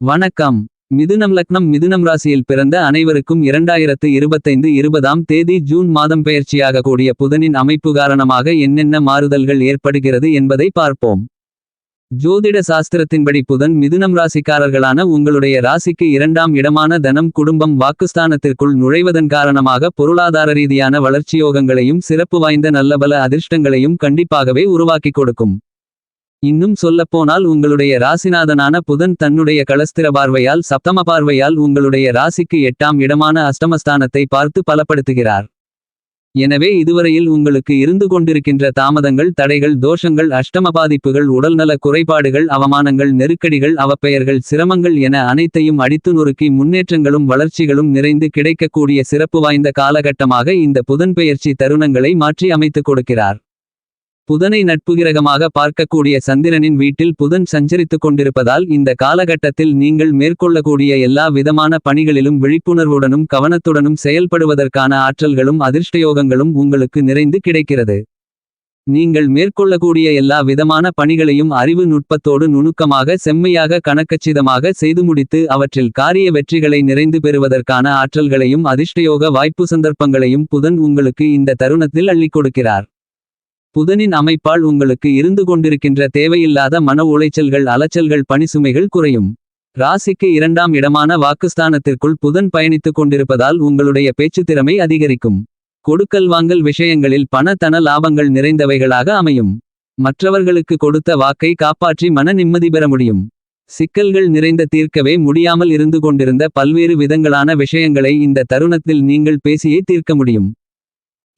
வணக்கம். மிதுனம் லக்னம் மிதுனம் ராசியில் பிறந்த அனைவருக்கும் இரண்டாயிரத்து இருபத்தைந்து இருபதாம் தேதி ஜூன் மாதம் பெயர்ச்சியாக கூடிய புதனின் அமைப்பு காரணமாக என்னென்ன மாறுதல்கள் ஏற்படுகிறது என்பதை பார்ப்போம். ஜோதிட சாஸ்திரத்தின்படி புதன் மிதுனம் ராசிக்காரர்களான உங்களுடைய ராசிக்கு இரண்டாம் இடமான தனம் குடும்பம் வாக்குஸ்தானத்திற்குள் நுழைவதன் காரணமாக பொருளாதார ரீதியான வளர்ச்சியோகங்களையும் சிறப்பு வாய்ந்த நல்லபல அதிர்ஷ்டங்களையும் கண்டிப்பாகவே உருவாக்கிக் கொடுக்கும். இன்னும் சொல்லப்போனால் உங்களுடைய ராசிநாதனான புதன் தன்னுடைய களஸ்திர பார்வையால் சப்தம பார்வையால் உங்களுடைய ராசிக்கு எட்டாம் இடமான அஷ்டமஸ்தானத்தை பார்த்து பலப்படுத்துகிறார். எனவே இதுவரையில் உங்களுக்கு இருந்து கொண்டிருக்கின்ற தாமதங்கள் தடைகள் தோஷங்கள் அஷ்டம பாதிப்புகள் உடல்நல குறைபாடுகள் அவமானங்கள் நெருக்கடிகள் அவப்பெயர்கள் சிரமங்கள் என அனைத்தையும் அடித்து நொறுக்கி முன்னேற்றங்களும் வளர்ச்சிகளும் நிறைந்து கிடைக்கக்கூடிய சிறப்பு வாய்ந்த காலகட்டமாக இந்த புதன் பெயர்ச்சி தருணங்களை மாற்றி அமைத்துக் கொடுக்கிறார். புதனை நட்புகிரகமாக பார்க்கக்கூடிய சந்திரனின் வீட்டில் புதன் சஞ்சரித்துக் கொண்டிருப்பதால் இந்த காலகட்டத்தில் நீங்கள் மேற்கொள்ளக்கூடிய எல்லா விதமான பணிகளிலும் விழிப்புணர்வுடனும் கவனத்துடனும் செயல்படுவதற்கான ஆற்றல்களும் அதிர்ஷ்டயோகங்களும் உங்களுக்கு நிறைந்து கிடைக்கிறது. நீங்கள் மேற்கொள்ளக்கூடிய எல்லா விதமான பணிகளையும் அறிவு நுட்பத்தோடு நுணுக்கமாக செம்மையாக கணக்கச்சிதமாக செய்து முடித்து அவற்றில் காரிய வெற்றிகளை நிறைந்து பெறுவதற்கான ஆற்றல்களையும் அதிர்ஷ்டயோக வாய்ப்பு சந்தர்ப்பங்களையும் புதன் உங்களுக்கு இந்த தருணத்தில் அள்ளிக் கொடுக்கிறார். புதனின் அமைப்பால் உங்களுக்கு இருந்து கொண்டிருக்கின்ற தேவையில்லாத மன உளைச்சல்கள் அலைச்சல்கள் பணிசுமைகள் குறையும். ராசிக்கு இரண்டாம் இடமான வாக்குஸ்தானத்திற்குள் புதன் பயணித்துக் கொண்டிருப்பதால் உங்களுடைய பேச்சுத் திறமை அதிகரிக்கும். கொடுக்கல் வாங்கல் விஷயங்களில் பண தன லாபங்கள் நிறைந்தவைகளாக அமையும். மற்றவர்களுக்கு கொடுத்த வாக்கை காப்பாற்றி மன நிம்மதி பெற முடியும். சிக்கல்கள் நிறைந்த தீர்க்கவே முடியாமல் இருந்து கொண்டிருந்த பல்வேறு விதங்களான விஷயங்களை இந்த தருணத்தில் நீங்கள் பேசியே தீர்க்க முடியும்.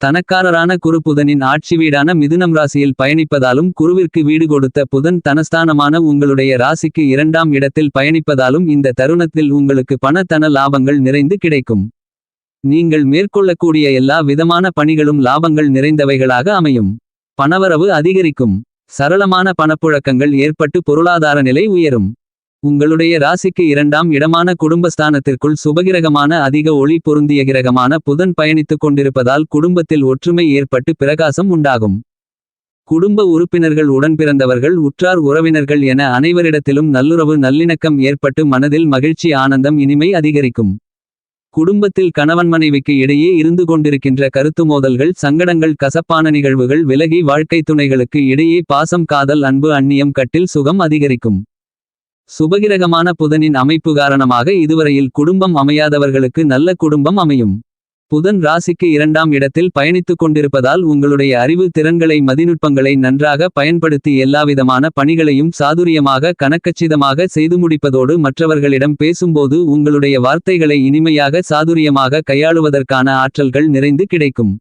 தனக்காரரான குரு புதனின் ஆட்சி வீடான மிதுனம் ராசியில் பயணிப்பதாலும் குருவிற்கு வீடு கொடுத்த புதன் தனஸ்தானமான உங்களுடைய ராசிக்கு இரண்டாம் இடத்தில் பயணிப்பதாலும் இந்த தருணத்தில் உங்களுக்கு பண தன லாபங்கள் நிறைந்து கிடைக்கும். நீங்கள் மேற்கொள்ளக்கூடிய எல்லா விதமான பணிகளும் லாபங்கள் நிறைந்தவைகளாக அமையும். பணவரவு அதிகரிக்கும். சரளமான பணப்புழக்கங்கள் ஏற்பட்டு பொருளாதார நிலை உயரும். உங்களுடைய ராசிக்கு இரண்டாம் இடமான குடும்பஸ்தானத்திற்குள் சுபகிரகமான அதிக ஒளி பொருந்திய கிரகமான புதன் பயணித்துக் கொண்டிருப்பதால் குடும்பத்தில் ஒற்றுமை ஏற்பட்டு பிரகாசம் உண்டாகும். குடும்ப உறுப்பினர்கள் உடன் பிறந்தவர்கள் உற்றார் உறவினர்கள் என அனைவரிடத்திலும் நல்லுறவு நல்லிணக்கம் ஏற்பட்டு மனதில் மகிழ்ச்சி ஆனந்தம் இனிமை அதிகரிக்கும். குடும்பத்தில் கணவன் மனைவிக்கு இடையே இருந்து கொண்டிருக்கின்ற கருத்து மோதல்கள் சங்கடங்கள் கசப்பான நிகழ்வுகள் விலகி வாழ்க்கை துணைகளுக்கு இடையே பாசம் காதல் அன்பு அந்நியம் கட்டில் சுகம் அதிகரிக்கும். சுபகிரகமான புதனின் அமைப்பு காரணமாக இதுவரையில் குடும்பம் அமையாதவர்களுக்கு நல்ல குடும்பம் அமையும். புதன் ராசிக்கு இரண்டாம் இடத்தில் பயணித்துக் கொண்டிருப்பதால் உங்களுடைய அறிவு திறன்களை மதிநுட்பங்களை நன்றாக பயன்படுத்தி எல்லாவிதமான பணிகளையும் சாதுரியமாக கணக்கச்சிதமாக செய்து முடிப்பதோடு மற்றவர்களிடம் பேசும்போது உங்களுடைய வார்த்தைகளை இனிமையாக சாதுரியமாக கையாளுவதற்கான ஆற்றல்கள் நிறைந்து கிடைக்கும்.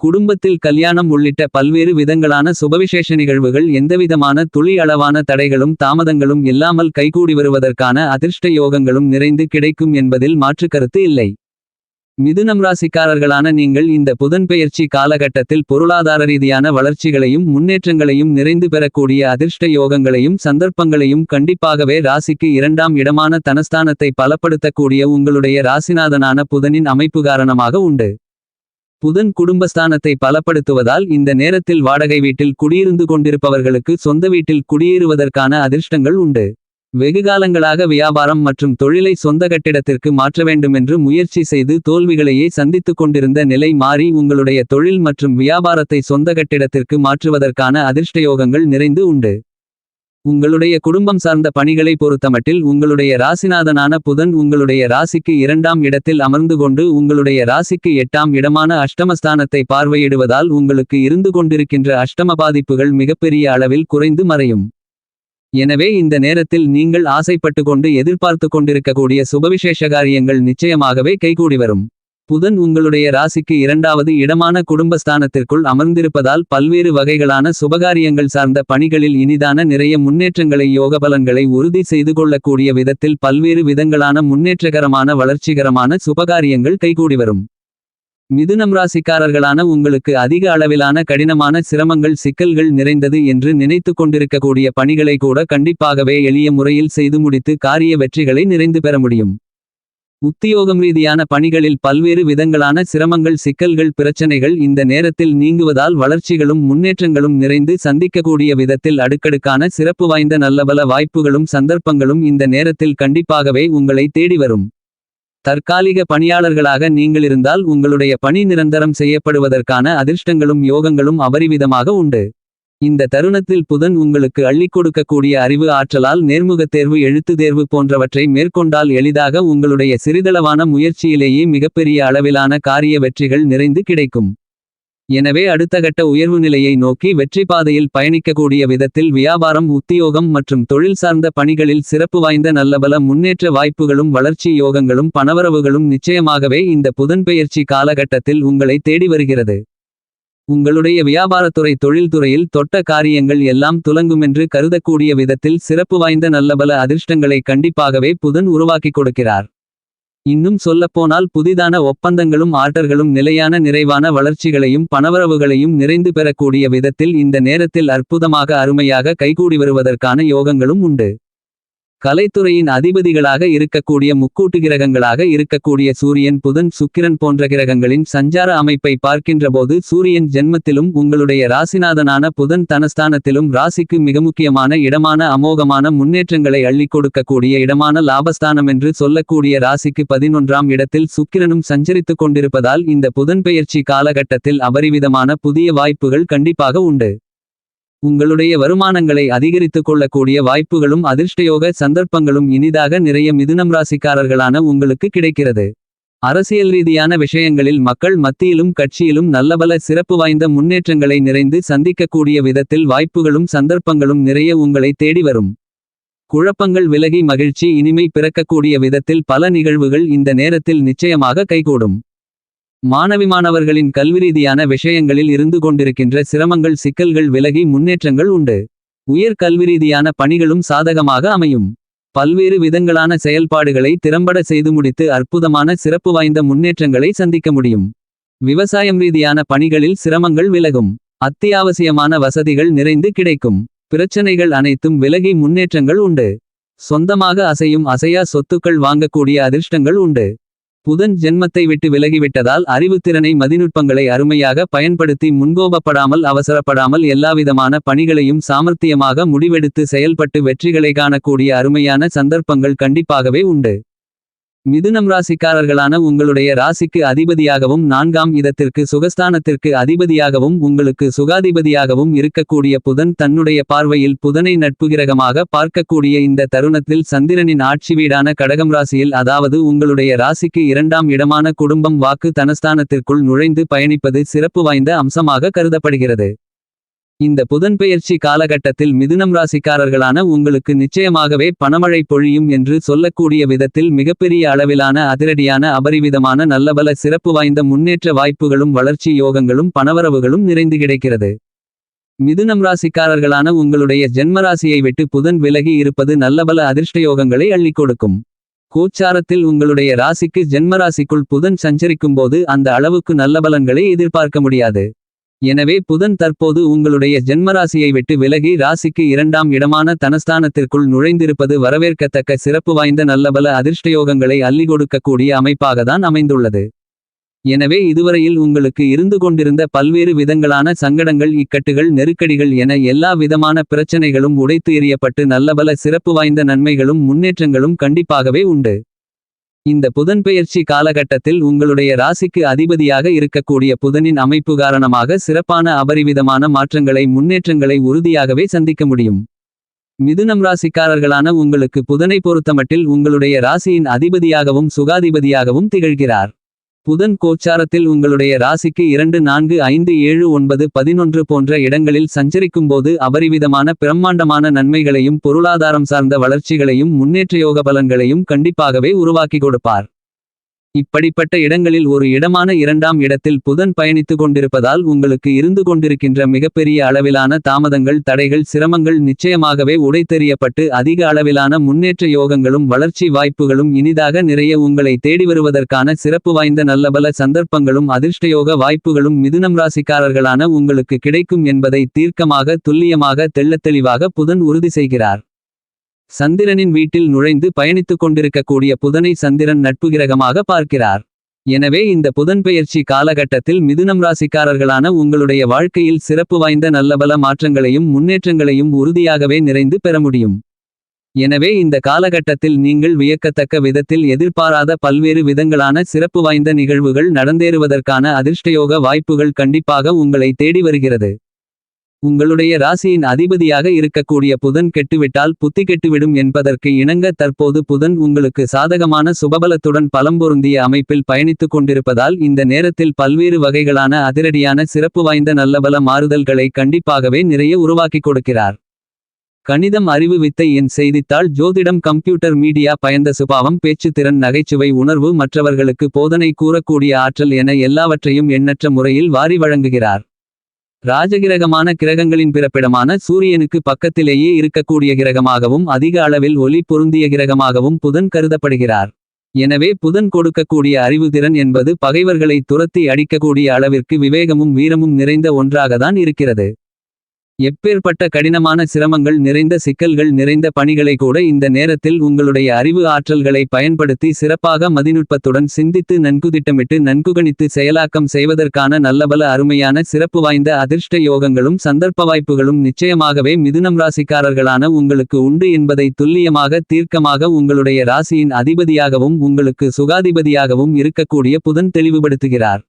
குடும்பத்தில் கல்யாணம் உள்ளிட்ட பல்வேறு விதங்களான சுபவிசேஷ நிகழ்வுகள் எந்தவிதமான துளி அளவான தடைகளும் தாமதங்களும் இல்லாமல் கைகூடி வருவதற்கான அதிர்ஷ்ட யோகங்களும் நிறைந்து கிடைக்கும் என்பதில் மாற்றுக்கருத்து இல்லை. மிதுனம் ராசிக்காரர்களான நீங்கள் இந்த புதன்பெயர்ச்சி காலகட்டத்தில் பொருளாதார ரீதியான வளர்ச்சிகளையும் முன்னேற்றங்களையும் நிறைந்து பெறக்கூடிய அதிர்ஷ்ட யோகங்களையும் சந்தர்ப்பங்களையும் கண்டிப்பாகவே ராசிக்கு இரண்டாம் இடமான தனஸ்தானத்தை பலப்படுத்தக்கூடிய உங்களுடைய ராசிநாதனான புதனின் அமைப்பு காரணமாக உண்டு. புதன் குடும்பஸ்தானத்தை பலப்படுத்துவதால் இந்த நேரத்தில் வாடகை வீட்டில் குடியிருந்து கொண்டிருப்பவர்களுக்கு சொந்த வீட்டில் குடியேறுவதற்கான அதிர்ஷ்டங்கள் உண்டு. வெகுகாலங்களாக வியாபாரம் மற்றும் தொழிலை சொந்த கட்டிடத்திற்கு மாற்ற வேண்டுமென்று முயற்சி செய்து தோல்விகளையே சந்தித்துக் கொண்டிருந்த நிலை மாறி உங்களுடைய தொழில் மற்றும் வியாபாரத்தை சொந்த கட்டிடத்திற்கு மாற்றுவதற்கான அதிர்ஷ்டயோகங்கள் நிறைந்து உண்டு. உங்களுடைய குடும்பம் சார்ந்த பணிகளை பொறுத்தமட்டில் உங்களுடைய ராசிநாதனான புதன் உங்களுடைய ராசிக்கு இரண்டாம் இடத்தில் அமர்ந்து கொண்டு உங்களுடைய ராசிக்கு எட்டாம் இடமான அஷ்டமஸ்தானத்தை பார்வையிடுவதால் உங்களுக்கு இருந்து கொண்டிருக்கின்ற அஷ்டம பாதிப்புகள் மிகப்பெரிய அளவில் குறைந்து மறையும். எனவே இந்த நேரத்தில் நீங்கள் ஆசைப்பட்டு கொண்டு எதிர்பார்த்து கொண்டிருக்கக்கூடிய சுபவிசேஷ காரியங்கள் நிச்சயமாகவே கைகூடி வரும். புதன் உங்களுடைய ராசிக்கு இரண்டாவது இடமான குடும்பஸ்தானத்திற்குள் அமர்ந்திருப்பதால் பல்வேறு வகைகளான சுபகாரியங்கள் சார்ந்த பணிகளில் இனிதான நிறைய முன்னேற்றங்களை யோகபலன்களை உறுதி செய்து கொள்ளக்கூடிய விதத்தில் பல்வேறு விதங்களான முன்னேற்றகரமான வளர்ச்சிகரமான சுபகாரியங்கள் கைகூடி வரும். மிதுனம் ராசிக்காரர்களான உங்களுக்கு அதிக அளவிலான கடினமான சிரமங்கள் சிக்கல்கள் நிறைந்தது என்று நினைத்து கொண்டிருக்கக்கூடிய பணிகளை கூட கண்டிப்பாகவே எளிய முறையில் செய்து முடித்து காரிய வெற்றிகளை நிறைந்து பெற முடியும். உத்தியோகம் ரீதியான பணிகளில் பல்வேறு விதங்களான சிரமங்கள் சிக்கல்கள் பிரச்சனைகள் இந்த நேரத்தில் நீங்குவதால் வளர்ச்சிகளும் முன்னேற்றங்களும் நிறைந்து சந்திக்கக்கூடிய விதத்தில் அடுக்கடுக்கான சிறப்பு வாய்ந்த நல்லபல வாய்ப்புகளும் சந்தர்ப்பங்களும் இந்த நேரத்தில் கண்டிப்பாகவே உங்களை தேடி வரும். தற்காலிக பணியாளர்களாக நீங்களிருந்தால் உங்களுடைய பணி நிரந்தரம் செய்யப்படுவதற்கான அதிர்ஷ்டங்களும் யோகங்களும் அபரிவிதமாக உண்டு. இந்த தருணத்தில் புதன் உங்களுக்கு அள்ளிக் கொடுக்கக்கூடிய அறிவு ஆற்றலால் நேர்முகத் தேர்வு எழுத்து தேர்வு போன்றவற்றை மேற்கொண்டால் எளிதாக உங்களுடைய சிறிதளவான முயற்சியிலேயே மிகப்பெரிய அளவிலான காரிய வெற்றிகள் நிறைந்து கிடைக்கும். எனவே அடுத்தகட்ட உயர்வு நிலையை நோக்கி வெற்றி பாதையில் பயணிக்கக்கூடிய விதத்தில் வியாபாரம் உத்தியோகம் மற்றும் தொழில் சார்ந்த பணிகளில் சிறப்பு வாய்ந்த நல்லபல முன்னேற்ற வாய்ப்புகளும் வளர்ச்சி யோகங்களும் பணவரவுகளும் நிச்சயமாகவே இந்த புதன்பெயர்ச்சி காலகட்டத்தில் உங்களை தேடி வருகிறது. உங்களுடைய வியாபாரத்துறை தொழில்துறையில் தொட்ட காரியங்கள் எல்லாம் துலங்குமென்று கருதக்கூடிய விதத்தில் சிறப்பு வாய்ந்த நல்லபல அதிர்ஷ்டங்களை கண்டிப்பாகவே புதன் உருவாக்கிக் கொடுக்கிறார். இன்னும் சொல்லப்போனால் புதிதான ஒப்பந்தங்களும் ஆர்டர்களும் நிலையான நிறைவான வளர்ச்சிகளையும் பணவரவுகளையும் நிறைந்து பெறக்கூடிய விதத்தில் இந்த நேரத்தில் அற்புதமாக அருமையாக கைகூடி வருவதற்கான யோகங்களும் உண்டு. கலைத்துறையின் அதிபதிகளாக இருக்கக்கூடிய முக்கூட்டு கிரகங்களாக இருக்கக்கூடிய சூரியன் புதன் சுக்கிரன் போன்ற கிரகங்களின் சஞ்சார அமைப்பை பார்க்கின்றபோது சூரியன் ஜென்மத்திலும் உங்களுடைய ராசிநாதனான புதன் தனஸ்தானத்திலும் ராசிக்கு மிக முக்கியமான இடமான அமோகமான முன்னேற்றங்களை அள்ளிக் கொடுக்கக்கூடிய இடமான லாபஸ்தானம் என்று சொல்லக்கூடிய ராசிக்கு பதினொன்றாம் இடத்தில் சுக்கிரனும் சஞ்சரித்துக் கொண்டிருப்பதால் இந்த புதன் பெயர்ச்சி காலகட்டத்தில் அபரிவிதமான புதிய வாய்ப்புகள் கண்டிப்பாக உண்டு. உங்களுடைய வருமானங்களை அதிகரித்துக் கொள்ளக்கூடிய வாய்ப்புகளும் அதிர்ஷ்டயோக சந்தர்ப்பங்களும் இனிதாக நிறைய மிதுனம் ராசிக்காரர்களான உங்களுக்கு கிடைக்கிறது. அரசியல் ரீதியான விஷயங்களில் மக்கள் மத்தியிலும் கட்சியிலும் நல்லபல சிறப்பு வாய்ந்த முன்னேற்றங்களை நிறைந்து சந்திக்கக்கூடிய விதத்தில் வாய்ப்புகளும் சந்தர்ப்பங்களும் நிறைய உங்களை தேடி வரும். குழப்பங்கள் விலகி மகிழ்ச்சி இனிமை பிறக்கக்கூடிய விதத்தில் பல நிகழ்வுகள் இந்த நேரத்தில் நிச்சயமாக கைகூடும். மாணவி மாணவர்களின் கல்விரீதியான விஷயங்களில் இருந்து கொண்டிருக்கின்ற சிரமங்கள் சிக்கல்கள் விலகி முன்னேற்றங்கள் உண்டு. உயர் கல்விரீதியான பணிகளும் சாதகமாக அமையும். பல்வேறு விதங்களான செயல்பாடுகளை திறம்பட செய்து முடித்து அற்புதமான சிறப்பு வாய்ந்த முன்னேற்றங்களை சந்திக்க முடியும். விவசாயம் ரீதியான பணிகளில் சிரமங்கள் விலகும். அத்தியாவசியமான வசதிகள் நிறைந்து கிடைக்கும். பிரச்சனைகள் அனைத்தும் விலகி முன்னேற்றங்கள் உண்டு. சொந்தமாக அசையும் அசையா சொத்துக்கள் வாங்கக்கூடிய அதிர்ஷ்டங்கள் உண்டு. புதன் ஜென்மத்தை விட்டு விலகிவிட்டதால் அறிவுத்திறனை மதிநுட்பங்களை அருமையாக பயன்படுத்தி முன்கோபப்படாமல் அவசரப்படாமல் எல்லாவிதமான பணிகளையும் சாமர்த்தியமாக முடிவெடுத்து செயல்பட்டு வெற்றிகளை காணக்கூடிய அருமையான சந்தர்ப்பங்கள் கண்டிப்பாகவே உண்டு. மிதுனம் ராசிக்காரர்களான உங்களுடைய ராசிக்கு அதிபதியாகவும் நான்காம் இடத்திற்கு சுகஸ்தானத்திற்கு அதிபதியாகவும் உங்களுக்கு சுகாதிபதியாகவும் இருக்கக்கூடிய புதன் தன்னுடைய பார்வையில் புதனை நட்புகிரகமாக பார்க்கக்கூடிய இந்த தருணத்தில் சந்திரனின் ஆட்சி வீடான கடகம் ராசியில் அதாவது உங்களுடைய ராசிக்கு இரண்டாம் இடமான குடும்பம் வாக்கு தனஸ்தானத்திற்குள் நுழைந்து பயணிப்பது சிறப்பு வாய்ந்த அம்சமாக கருதப்படுகிறது. இந்த புதன்பெயர்ச்சி காலகட்டத்தில் மிதுனம் ராசிக்காரர்களான உங்களுக்கு நிச்சயமாகவே பணமழை பொழியும் என்று சொல்லக்கூடிய விதத்தில் மிகப்பெரிய அளவிலான அதிரடியான அபரிவிதமான நல்லபல சிறப்பு வாய்ந்த முன்னேற்ற வாய்ப்புகளும் வளர்ச்சி யோகங்களும் பணவரவுகளும் நிறைந்து கிடைக்கிறது. மிதுனம் ராசிக்காரர்களான உங்களுடைய ஜென்மராசியை விட்டு புதன் விலகி இருப்பது நல்லபல அதிர்ஷ்டயோகங்களை அள்ளிக் கொடுக்கும். கோச்சாரத்தில் உங்களுடைய ராசிக்கு ஜென்மராசிக்குள் புதன் சஞ்சரிக்கும்போது அந்த அளவுக்கு நல்ல பலன்களை எதிர்பார்க்க முடியாது. எனவே புதன் தற்போது உங்களுடைய ஜென்மராசியை விட்டு விலகி ராசிக்கு இரண்டாம் இடமான தனஸ்தானத்திற்குள் நுழைந்திருப்பது வரவேற்கத்தக்க சிறப்பு வாய்ந்த நல்லபல அதிர்ஷ்டயோகங்களை அள்ளி கொடுக்கக்கூடிய அமைப்பாகத்தான் அமைந்துள்ளது. எனவே இதுவரையில் உங்களுக்கு இருந்து கொண்டிருந்த பல்வேறு விதங்களான சங்கடங்கள் இக்கட்டுகள் நெருக்கடிகள் என எல்லா விதமான பிரச்சனைகளும் உடைத்து எறியப்பட்டு நல்லபல சிறப்பு வாய்ந்த நன்மைகளும் முன்னேற்றங்களும் கண்டிப்பாகவே உண்டு. இந்த புதன்பெயர்ச்சி காலகட்டத்தில் உங்களுடைய ராசிக்கு அதிபதியாக இருக்கக்கூடிய புதனின் அமைப்பு காரணமாக சிறப்பான அபரிவிதமான மாற்றங்களை முன்னேற்றங்களை உறுதியாகவே சந்திக்க முடியும். மிதுனம் ராசிக்காரர்களான உங்களுக்கு புதனை பொறுத்தமட்டில் உங்களுடைய ராசியின் அதிபதியாகவும் சுகாதிபதியாகவும் திகழ்கிறார். புதன் கோச்சாரத்தில் உங்களுடைய ராசிக்கு இரண்டு நான்கு ஐந்து ஏழு ஒன்பது பதினொன்று போன்ற இடங்களில் சஞ்சரிக்கும்போது அபரிவிதமான பிரம்மாண்டமான நன்மைகளையும் பொருளாதாரம் சார்ந்த வளர்ச்சிகளையும் முன்னேற்றயோக பலன்களையும் கண்டிப்பாகவே உருவாக்கி கொடுப்பார். இப்படிப்பட்ட இடங்களில் ஒரு இடமான இரண்டாம் இடத்தில் புதன் பயணித்துக் கொண்டிருப்பதால் உங்களுக்கு இருந்து கொண்டிருக்கின்ற மிகப்பெரிய அளவிலான தாமதங்கள் தடைகள் சிரமங்கள் நிச்சயமாகவே உடைத்தெறியப்பட்டு அதிக அளவிலான முன்னேற்ற யோகங்களும் வளர்ச்சி வாய்ப்புகளும் இனிதாக நிறைய உங்களை தேடி வருவதற்கான சிறப்பு வாய்ந்த நல்லபல சந்தர்ப்பங்களும் அதிர்ஷ்டயோக வாய்ப்புகளும் மிதுனம் ராசிக்காரர்களான உங்களுக்கு கிடைக்கும் என்பதை தீர்க்கமாக துல்லியமாக தெள்ளத்தெளிவாக புதன் உறுதி செய்கிறார். சந்திரனின் வீட்டில் நுழைந்து பயணித்துக் கொண்டிருக்கக்கூடிய புதனை சந்திரன் நட்பு கிரகமாக பார்க்கிறார். எனவே இந்த புதன் பெயர்ச்சி காலகட்டத்தில் மிதுனம் ராசிக்காரர்களான உங்களுடைய வாழ்க்கையில் சிறப்பு வாய்ந்த நல்லபல மாற்றங்களையும் முன்னேற்றங்களையும் உறுதியாகவே நிறைந்து பெற முடியும். எனவே இந்த காலகட்டத்தில் நீங்கள் வியக்கத்தக்க விதத்தில் எதிர்பாராத பல்வேறு விதங்களான சிறப்பு வாய்ந்த நிகழ்வுகள் நடந்தேறுவதற்கான அதிர்ஷ்டயோக வாய்ப்புகள் கண்டிப்பாக உங்களை தேடி வருகிறது. உங்களுடைய ராசியின் அதிபதியாக இருக்கக்கூடிய புதன் கெட்டுவிட்டால் புத்தி கெட்டுவிடும் என்பதற்கு இணங்க தற்போது புதன் உங்களுக்கு சாதகமான சுபபலத்துடன் பலம்பொருந்திய அமைப்பில் பயணித்துக் கொண்டிருப்பதால் இந்த நேரத்தில் பல்வேறு வகைகளான அதிரடியான சிறப்பு வாய்ந்த நல்லபல மாறுதல்களை கண்டிப்பாகவே நிறைய உருவாக்கிக் கொடுக்கிறார். கணிதம் அறிவு வித்தை என் செய்தித்தாள் ஜோதிடம் கம்ப்யூட்டர் மீடியா பயந்த சுபாவம் பேச்சுத்திறன் நகைச்சுவை உணர்வு மற்றவர்களுக்கு போதனை கூறக்கூடிய ஆற்றல் என எல்லாவற்றையும் எண்ணற்ற முறையில் வாரி வழங்குகிறார். ராஜகிரகமான கிரகங்களின் பிறப்பிடமான சூரியனுக்கு பக்கத்திலேயே இருக்கக்கூடிய கிரகமாகவும் அதிக அளவில் ஒளி பொருந்திய கிரகமாகவும் புதன் கருதப்படுகிறார். எனவே புதன் கொடுக்கக்கூடிய அறிவுதிறன் என்பது பகைவர்களை துரத்தி அடிக்கக்கூடிய அளவிற்கு விவேகமும் வீரமும் நிறைந்த ஒன்றாகத்தான் இருக்கிறது. எப்பேற்பட்ட கடினமான சிரமங்கள் நிறைந்த சிக்கல்கள் நிறைந்த பணிகளை கூட இந்த நேரத்தில் உங்களுடைய அறிவு ஆற்றல்களை பயன்படுத்தி சிறப்பாக மதிநுட்பத்துடன் சிந்தித்து நன்குதிட்டமிட்டு நன்குகணித்து செயலாக்கம் செய்வதற்கான நல்லபல அருமையான சிறப்பு வாய்ந்த அதிர்ஷ்ட யோகங்களும் சந்தர்ப்ப வாய்ப்புகளும் நிச்சயமாகவே மிதுனம் ராசிக்காரர்களான உங்களுக்கு உண்டு என்பதை துல்லியமாக தீர்க்கமாக உங்களுடைய ராசியின் அதிபதியாகவும் உங்களுக்கு சுகாதிபதியாகவும் இருக்கக்கூடிய புதன் தெளிவுபடுத்துகிறார்.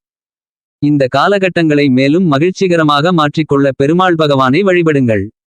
இந்த காலகட்டங்களை மேலும் மகிழ்ச்சிகரமாக மாற்றிக்கொள்ள பெருமாள் பகவானை வழிபடுங்கள்.